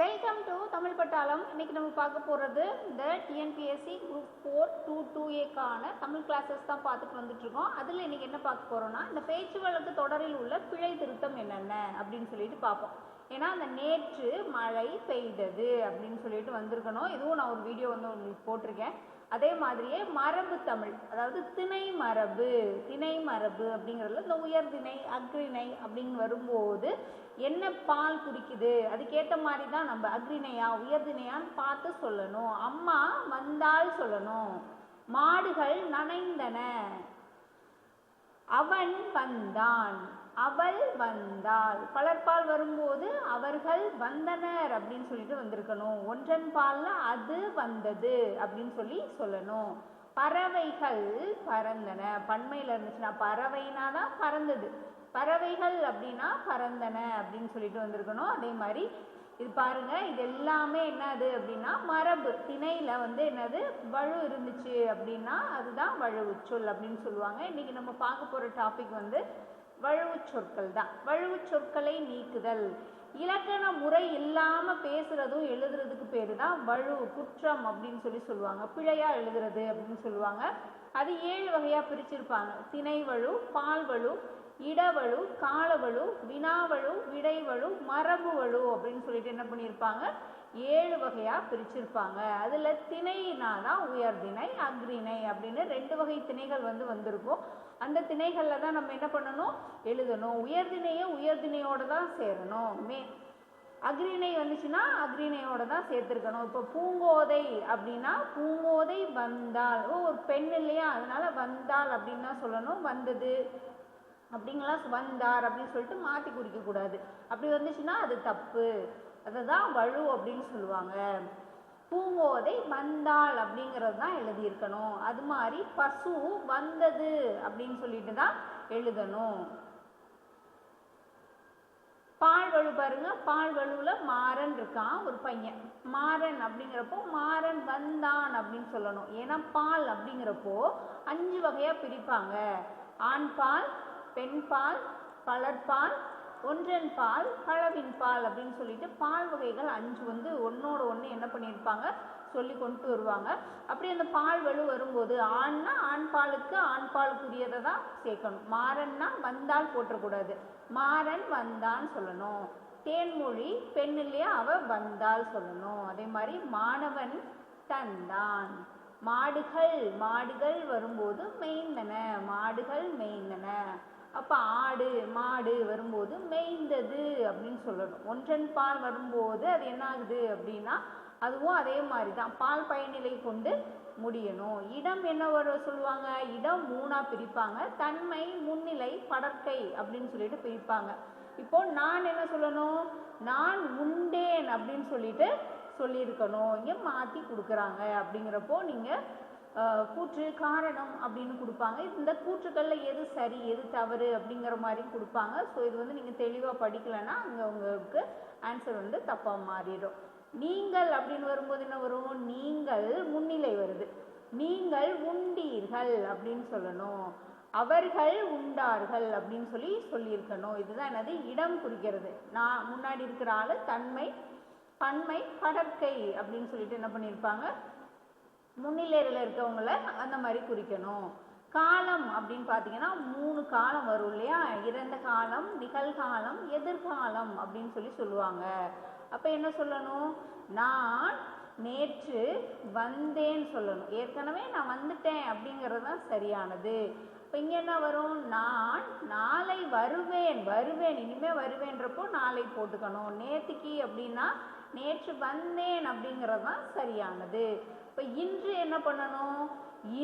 Welcome to Tamil பட்டாளம் இன்னைக்கு நம்ம பார்க்க போகிறது இந்த TNPSC group four two two ஏக்கான Tamil classes தான் பார்த்துட்டு வந்துட்டு இருக்கோம். அதில் இன்னைக்கு என்ன பார்க்க போகிறோம்னா இந்த பேச்சு வழக்கு தொடரில் உள்ள பிழை திருத்தம் என்னென்ன அப்படின்னு சொல்லிட்டு பார்ப்போம். ஏன்னா அந்த நேற்று மழை பெய்தது அப்படின்னு சொல்லிட்டு வந்திருக்கணும். இதுவும் நான் ஒரு வீடியோ வந்து உங்களுக்கு போட்டிருக்கேன். அதே மாதிரியே மரபு தமிழ். அதாவது திணை மரபு திணை மரபு அப்படிங்கிறதுல இந்த உயர்திணை அக்ரிணை அப்படின்னு வரும்போது என்ன பால் குடிக்குது? அதுக்கேற்ற மாதிரி தான் நம்ம அக்ரிணையா உயர்திணையான்னு பார்த்து சொல்லணும். அம்மா வந்தால் சொல்லணும். மாடுகள் நனைந்தன. அவன் வந்தான். அவள் வந்தாள். பலர்பால் வரும்போது அவர்கள் வந்தனர் அப்படின்னு சொல்லிட்டு வந்திருக்கணும். ஒன்றன் பால்ல அது வந்தது அப்படின்னு சொல்லி சொல்லணும். பறவைகள் பறந்தன. பண்மையில் இருந்துச்சுன்னா பறவைனா தான் பறந்தது. பறவைகள் அப்படின்னா பறந்தன அப்படின்னு சொல்லிட்டு வந்திருக்கணும். அதே மாதிரி இது பாருங்க இது எல்லாமே என்னது அப்படின்னா மரபு. திணையில வந்து என்னது? வலு இருந்துச்சு அப்படின்னா அதுதான் வழு உச்சொல் அப்படின்னு சொல்லுவாங்க. இன்னைக்கு நம்ம பார்க்க போற டாபிக் வந்து வழுவு சொற்கள் தான் வழுவு சொற்களை நீக்குதல். இலக்கண முறை இல்லாமல் பேசுகிறதும் எழுதுறதுக்கு பேர் தான் வழு குற்றம் அப்படின்னு சொல்லி சொல்லுவாங்க. பிழையா எழுதுறது அப்படின்னு சொல்லுவாங்க. அது ஏழு வகையாக பிரிச்சிருப்பாங்க. திணை பால்வழு பால் இடவழு காலவழு வினாவழு விடைவழு மரபு வழு அப்படின்னு சொல்லிட்டு என்ன பண்ணியிருப்பாங்க? ஏழு வகையாக பிரிச்சிருப்பாங்க. அதில் திணைனா தான் உயர்திணை அக்ரிணை அப்படின்னு ரெண்டு வகை திணைகள் வந்து வந்திருக்கும். அந்த திணைகளில் தான் நம்ம என்ன பண்ணணும்? எழுதணும். உயர்திணையை உயர்திணையோடு தான் சேரணும். மே அக்ரிணை வந்துச்சுன்னா அக்ரிணையோட தான் சேர்த்துருக்கணும். இப்போ பூங்கோதை அப்படின்னா பூங்கோதை வந்தால். ஓ ஒரு பெண் இல்லையா? அதனால வந்தால் அப்படின்னு தான் சொல்லணும். வந்தது. அப்படிங்கலாம் வந்தார் அப்படின்னு சொல்லிட்டு மாற்றி குறிக்கக்கூடாது அப்படி வந்துச்சுன்னா அது தப்பு. அதை தான் வலு அப்படின்னு சொல்லுவாங்க. பூங்கோதை வந்தாள் அப்படிங்கிறது தான் எழுதியிருக்கணும். அது மாதிரி பசு வந்தது அப்படின்னு சொல்லிட்டு தான் எழுதணும். பால் வலு பாருங்க பால் வலுவில் மாறன் இருக்கான் ஒரு பையன். மாறன் அப்படிங்கிறப்போ மாறன் வந்தான் அப்படின்னு சொல்லணும். ஏன்னா பால் அப்படிங்கிறப்போ அஞ்சு வகையாக பிரிப்பாங்க. ஆண் பால் பெண் பால் பலர்பால் ஒன்றன் பால் பழவின் பால் அப்படின்னு சொல்லிட்டு பால் வகைகள் அஞ்சு வந்து ஒன்னோட ஒன்று என்ன பண்ணியிருப்பாங்க? சொல்லி கொண்டு வருவாங்க. அப்படி அந்த பால் வலு வரும்போது ஆண்னா ஆண் பாலுக்கு ஆண் பாலுக்குரியதை தான் சேர்க்கணும். மாறன்னா வந்தால் போட்டக்கூடாது மாறன் வந்தான்னு சொல்லணும். தேன்மொழி பெண் இல்லையா அவ வந்தால் சொல்லணும். அதே மாதிரி மாணவன் தந்தான். மாடுகள் மாடுகள் வரும்போது மேய்ந்தன. மாடுகள் மேய்ந்தன. அப்போ ஆடு மாடு வரும்போது மேய்ந்தது அப்படின்னு சொல்லணும். ஒன்றன் பால் வரும்போது அது என்ன ஆகுது அப்படின்னா அதுவும் அதே மாதிரி தான் பால் பயனிலை கொண்டு முடியணும். இடம் என்ன வரும் சொல்லுவாங்க? இடம் மூணாக பிரிப்பாங்க. தன்மை முன்னிலை படற்கை அப்படின்னு சொல்லிட்டு பிரிப்பாங்க. இப்போ நான் என்ன சொல்லணும்? நான் உண்டேன் அப்படின்னு சொல்லிட்டு சொல்லியிருக்கணும். இங்கே மாற்றி கொடுக்குறாங்க. அப்படிங்கிறப்போ நீங்கள் கூற்று காரணம் அப்படின்னு கொடுப்பாங்க. இந்த கூற்றுக்களில் எது சரி எது தவறு அப்படிங்கிற மாதிரி கொடுப்பாங்க. ஸோ இது வந்து நீங்கள் தெளிவாக படிக்கலைன்னா அங்கே உங்களுக்கு ஆன்சர் வந்து தப்பாக மாறிடும். நீங்கள் அப்படின்னு வரும்போது என்ன வரும்? நீங்கள் முன்னிலை வருது. நீங்கள் உண்டீர்கள் அப்படின்னு சொல்லணும். அவர்கள் உண்டார்கள் அப்படின்னு சொல்லி சொல்லியிருக்கணும். இதுதான் என்னது? இடம் குறிக்கிறது. நான் முன்னாடி இருக்கிற ஆள் தன்மை பன்மை படற்கை அப்படின்னு சொல்லிட்டு என்ன பண்ணியிருப்பாங்க? முன்னிலையில் இருக்கவங்கள அந்த மாதிரி குறிக்கணும். காலம் அப்படின்னு பார்த்தீங்கன்னா மூணு காலம் வரும் இல்லையா? இறந்த காலம் நிகழ்காலம் எதிர்காலம் அப்படின்னு சொல்லி சொல்லுவாங்க. அப்போ என்ன சொல்லணும்? நான் நேற்று வந்தேன்னு சொல்லணும். ஏற்கனவே நான் வந்துட்டேன் அப்படிங்கிறது தான் சரியானது. இப்போ இங்கே என்ன வரும்? நான் நாளை வருவேன் வருவேன் இனிமேல் வருவேன்றப்போ நாளை போட்டுக்கணும். நேற்றுக்கு அப்படின்னா நேற்று வந்தேன் அப்படிங்கிறது தான் சரியானது. இப்போ இன்று என்ன பண்ணணும்?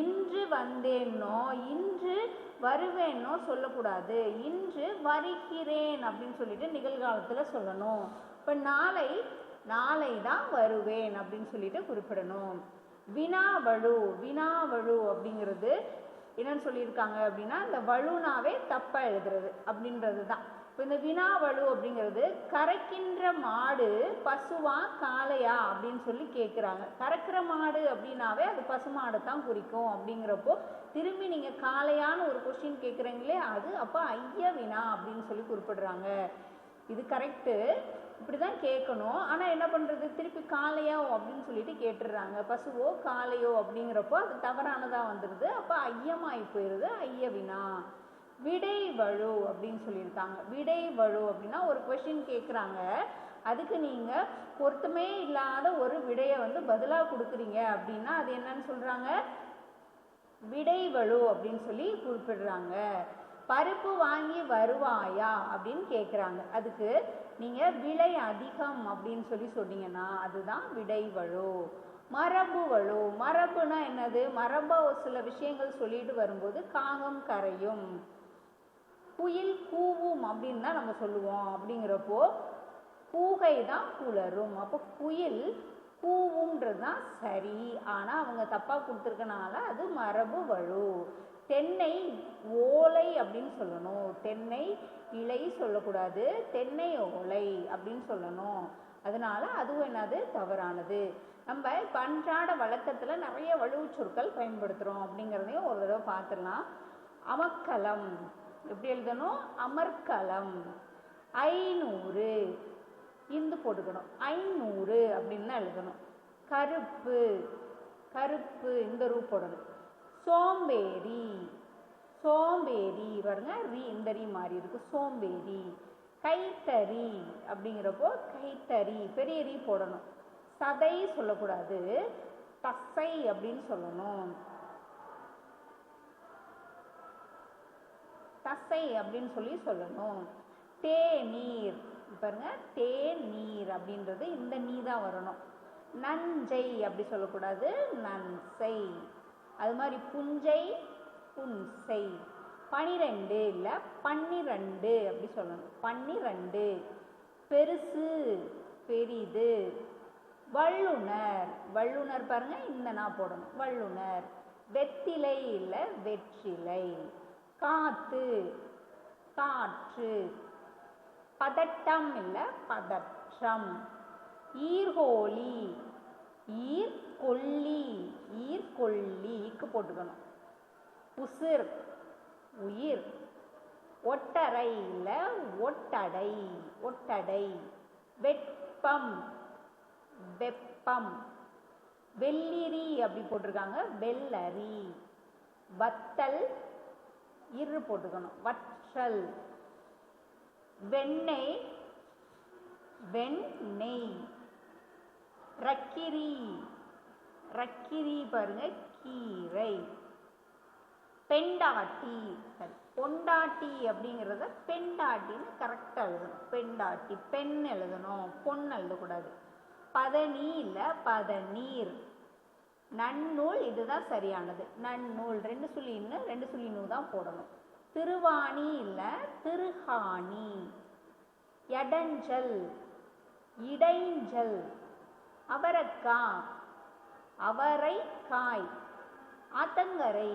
இன்று வந்தேன்னோ இன்று வருவேன்னோ சொல்லக்கூடாது. இன்று வருகிறேன் அப்படின்னு சொல்லிட்டு நிகழ்காலத்தில் சொல்லணும். இப்போ நாளை நாளை தான் வருவேன் அப்படின்னு சொல்லிட்டு குறிப்பிடணும். வினாவழு வினாவழு அப்படிங்கிறது என்னன்னு சொல்லியிருக்காங்க அப்படின்னா இந்த வழுனாவே தப்பாக எழுதுறது அப்படின்றது தான் இப்போ இந்த வினாவழு அப்படிங்கிறது கறக்கின்ற மாடு பசுவா காளையா அப்படின்னு சொல்லி கேட்குறாங்க கறக்கிற மாடு அப்படின்னாவே அது பசுமாடை தான் குறிக்கும் அப்படிங்கிறப்போ திரும்பி நீங்கள் காளையான்னு ஒரு கொஸ்டின் கேட்குறீங்களே அது அப்போ ஐய வினா அப்படின்னு சொல்லி குறிப்பிடுறாங்க. இது கரெக்டு இப்படி தான் கேட்கணும். ஆனால் என்ன பண்ணுறது திருப்பி காளையோ அப்படின்னு சொல்லிட்டு கேட்டுடுறாங்க. பசுவோ காளையோ அப்படிங்கிறப்போ அது தவறானதாக வந்துடுது அப்போ ஐயமாகி போயிடுது ஐயவினா விடை வழு அப்படின்னு சொல்லியிருக்காங்க. விடை வழு அப்படின்னா ஒரு கொஷின் கேட்குறாங்க அதுக்கு நீங்கள் பொருத்தமே இல்லாத ஒரு விடையை வந்து பதிலாக கொடுக்குறீங்க அப்படின்னா அது என்னன்னு சொல்கிறாங்க விடை வழு அப்படின்னு சொல்லி குறிப்பிடுறாங்க. பருப்பு வாங்கி வருவாயா அப்படின்னு கேட்குறாங்க அதுக்கு நீங்கள் விலை அதிகம் அப்படின்னு சொல்லி சொன்னீங்கன்னா அதுதான் விடை வழு மரபு வழு. மரபுனா என்னது? மரபாக ஒரு சில விஷயங்கள் சொல்லிட்டு வரும்போது காகம் கரையும். குயில் கூவும் அப்படின்னு தான் நம்ம சொல்லுவோம். அப்படிங்கிறப்போ கூகை தான் குளரும் அப்போ குயில் கூவுன்றது தான் சரி. ஆனால் அவங்க தப்பாக கொடுத்துருக்கனால அது மரபு வழு தென்னை ஓலை அப்படின்னு சொல்லணும். தென்னை இலை சொல்லக்கூடாது. தென்னை ஓலை அப்படின்னு சொல்லணும். அதனால அதுவும் என்னது? தவறானது. நம்ம இப்போ அன்றாட வழக்கத்தில் நிறைய வலுவு சொற்கள் பயன்படுத்துகிறோம் அப்படிங்கிறதையும் ஒரு தடவை பார்த்துடலாம். அமக்கலம். எப்படி எழுதணும்? அமர்க்கலம் ஐநூறு. இந்து போட்டுக்கணும். ஐநூறு அப்படின்னு தான் எழுதணும். கருப்பு. கருப்பு இந்த ரூ போடணும். சோம்பேறி. சோம்பேறி. பாருங்க ரீ இந்த ரீ மாறி இருக்கு. சோம்பேறி. கைத்தறி அப்படிங்கிறப்போ கைத்தறி. பெரிய ரீ போடணும். சதை சொல்லக்கூடாது. தசை அப்படின்னு சொல்லணும். தசை அப்படின்னு சொல்லி சொல்லணும். தேநீர். பாருங்க தேநீர் அப்படின்றது இந்த நீ தான் வரணும். நஞ்சை அப்படி சொல்லக்கூடாது. நன்சை. அது மாதிரி புஞ்சை புன்சை. பனிரெண்டு இல்லை பன்னிரெண்டு அப்படி சொல்லணும். பன்னிரெண்டு. பெருசு பெரிது. வல்லுனர். வல்லுனர் பாருங்க இந்த நான் போடணும். வல்லுனர். வெத்திலை இல்லை வெற்றிலை. காத்து காற்று. பதட்டம் இல்லை பதற்றம். ஈர்கோழி ஈர்கொல்லி ஈர்கொல்லி போட்டுக்கணும். உசிர் உயிர். ஒட்டறை இல்லை ஒட்டடை ஒட்டடை. வெப்பம் வெப்பம். வெள்ளிரி அப்படி போட்டிருக்காங்க. வெள்ளரி. வத்தல் இரு போட்டுக்கணும். வற்றல். வெண்ணெய். வெண்ணெய். ரக்கிரி. ரக்கிரி பாருங்க கீரை. பெண்டாட்டி. சரி பொண்டாட்டி அப்படிங்கிறத பெண்டாட்டின்னு கரெக்டாக எழுதணும். பெண்டாட்டி பெண் எழுதணும். பொன் எழுதக்கூடாது. பதனி இல்லை பதநீர். நன்னூல் இதுதான் சரியானது. நன்னூல் ரெண்டு சுழி இன்னும் ரெண்டு சொல்லி நூ தான் போடணும். திருவாணி இல்லை திருஹாணி. எடஞ்சல் இடைஞ்சல் அவரைக்காய் அவரை காய் ஆத்தங்கரை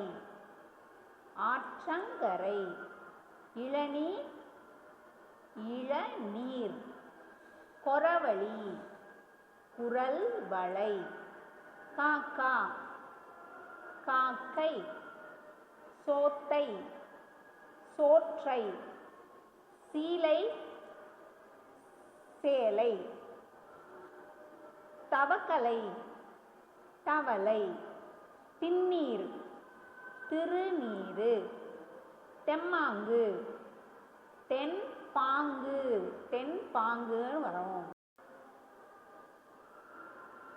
ஆற்றங்கரை இளநீ இளநீர் கொரவழி குரல் வளை காக்கா காக்கை. சோத்தை. சோற்றை. சீலை. சேலை. தவக்கலை. தவளை. திண்ணீர் திருநீரு தெம்மாங்கு. தென் பாங்கு. தென் பாங்குன்னு வரும்.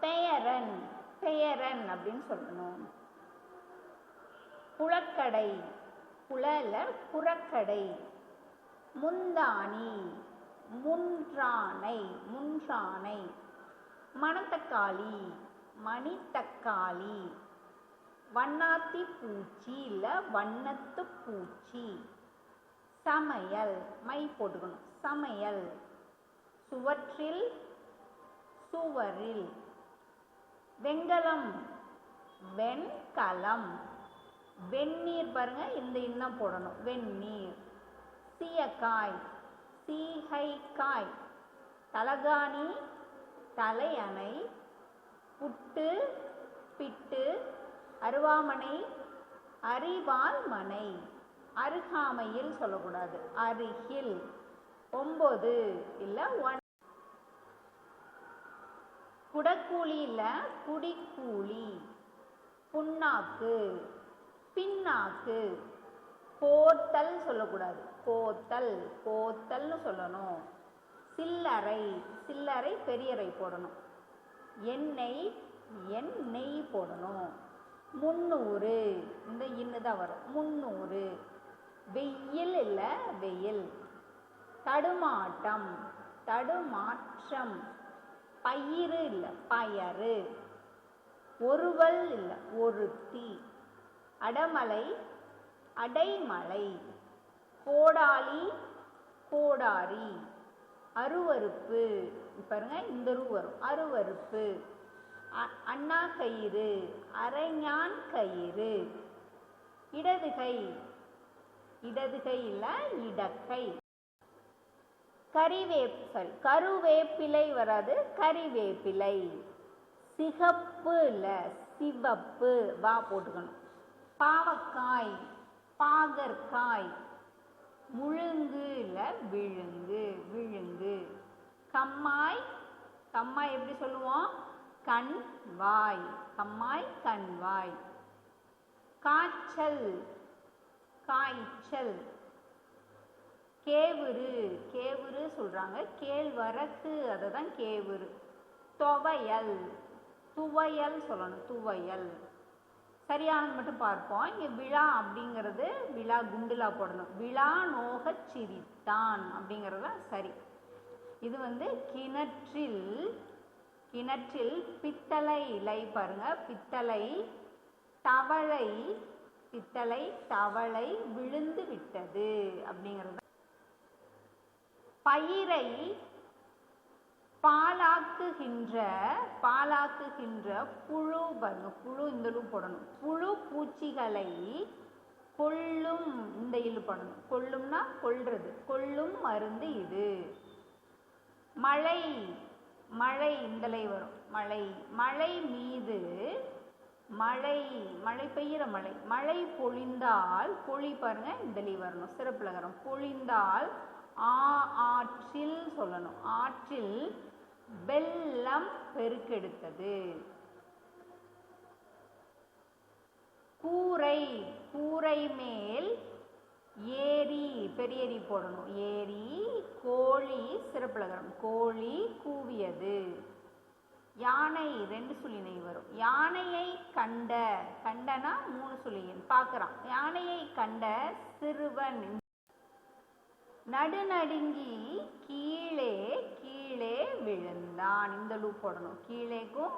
பெயரன் பெயரன் அப்படின்னு சொல்லணும். புழக்கடை புலல புறக்கடை முந்தாணி முன்றானை முன்றானை மணத்தக்காளி மணித்தக்காளி வண்ணாத்தி பூச்சி இல்லை வண்ணத்து பூச்சி. சமையல் மை போட்டுக்கணும். சமையல். சுவற்றில் சுவரில். வெண்கலம். வெண்கலம். வெந்நீர் பாருங்க இந்த இன்னம் போடணும். வெந்நீர். சீயக்காய். சீகைக்காய். தலகாணி தலையணை புட்டு பிட்டு அருவாமனை அரிவாள் மனை அருகாமையில் சொல்லக்கூடாது. அருகில். ஒம்பது இல்லை ஒன் குடக்கூலி இல்லை குடிக்கூலி. புண்ணாக்கு பின்னாக்கு. கோத்தல் சொல்லக்கூடாது. கோத்தல் கோத்தல்னு சொல்லணும். சில்லறை சில்லறை பெரியறை போடணும். எண்ணெய் எண்ணெய் போடணும். முந்நூறு இந்த இன்னு தான் வரும். முந்நூறு. வெயில் இல்லை வெயில். தடுமாட்டம் தடுமாற்றம். பயிறு இல்லை பயறு. ஒருவல் இல்லை ஒருத்தி. அடமலை அடைமலை. கோடாளி கோடாரி. அருவருப்பு. பாருங்க இந்த ரூ வரும். அருவருப்பு. அ- அண்ணா கயிறு அரைஞான் கயிறு. இடதுகை இடதுகை இல்லை இடக்கை. கறிவேப் சாரி கருவேப்பிலை வராது கறிவேப்பிலை. சிகப்பு இல்லை சிவப்பு. வா போட்டுக்கணும். பாவக்காய் பாகற்காய். முழுங்கு இல்லை விழுங்கு விழுங்கு. கம்மாய் கம்மாய் எப்படி சொல்லுவோம்? கண் வாய். கம்மாய் கண் வாய். காய்ச்சல் காய்ச்சல். கேவுரு கேவுரு சொல்கிறாங்க கேழ்வரகு அதை தான் கேவுரு. துவையல் துவையல் சொல்லணும் துவையல். சரியானது மட்டும் பார்ப்போம். இங்கே விழா அப்படிங்கிறது விழா குண்டுலா போடணும். விழா நோகச் சிரித்தான் அப்படிங்கிறது தான் சரி. இது வந்து கிணற்றில் கிணற்றில் பித்தளை இலை பாருங்க. பித்தளை தவளை பித்தளை தவளை விழுந்து விட்டது அப்படிங்கிறது பயிரை பாலாக்குகின்ற பாலாக்குகின்ற புழு பாருங்க புழு இந்த போடணும். புழு பூச்சிகளை கொல்லும் இந்த இழு போடணும். கொல்லும்னா கொல்றது. கொல்லும் மருந்து இது. மழை மழை இந்தலை வரும். மழை மழை மீது மழை மழை பெய்கிற மழை. மழை பொழிந்தால் பொழி பாருங்க இந்தலி வரணும். சிறப்புலகரம் பொழிந்தால் ஆ ஆற்றில் சொல்லணும். ஆற்றில் வெள்ளம் பெருக்கெடுத்தது. கூரை கூரை மேல் ஏரி பெரியரி போடணும். ஏரி கோழி சிறப்புலகரம் கோழி கூவியது. யானை ரெண்டு சுழினை வரும். யானையை கண்ட கண்டனா மூணு சுழியன். பார்க்குறான் யானையை கண்ட சிறுவன் நடுநடுங்கி கீழே கீழே விழுந்தான். இந்த லூப் போடணும். கீழேக்கும்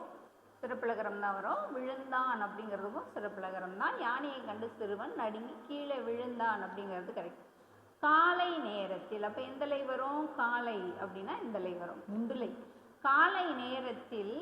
சிறப்பிலகரம் தான் வரும். விழுந்தான் அப்படிங்கிறதுக்கும் சிறப்பிலகரம் தான். யானையை கண்டு சிறுவன் நடுங்கி கீழே விழுந்தான் அப்படிங்கிறது கரெக்ட் காலை நேரத்தில் அப்போ எந்தலை வரும்? காலை அப்படின்னா இந்தலை வரும். குண்டுலை காலை நேரத்தில்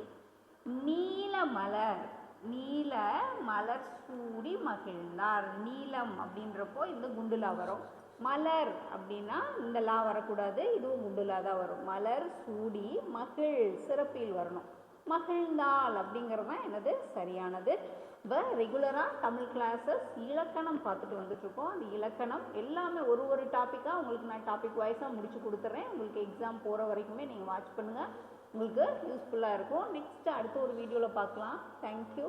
நீல மலர் நீல மலர் சூடி மகிழ்ந்தார். நீலம் அப்படின்றப்போ இந்த குண்டுலா வரும். மலர் அப்படின்னா இந்த லா வரக்கூடாது இதுவும் முண்டுலா தான் வரும். மலர் சூடி மகிழ் சிறப்பில் வரணும். மகிழ்ந்தாள் அப்படிங்கிறது தான் எனது சரியானது. இப்போ ரெகுலராக தமிழ் கிளாஸஸ் இலக்கணம் பார்த்துட்டு வந்துட்ருக்கோம் அந்த இலக்கணம் எல்லாமே ஒரு ஒரு டாப்பிக்காக உங்களுக்கு நான் டாபிக் வைஸாக முடிச்சு கொடுத்துட்றேன் உங்களுக்கு எக்ஸாம் போகிற வரைக்குமே நீங்கள் வாட்ச் பண்ணுங்கள் உங்களுக்கு யூஸ்ஃபுல்லாக இருக்கும். நெக்ஸ்ட் அடுத்த ஒரு வீடியோவில் பார்க்கலாம். தேங்க்யூ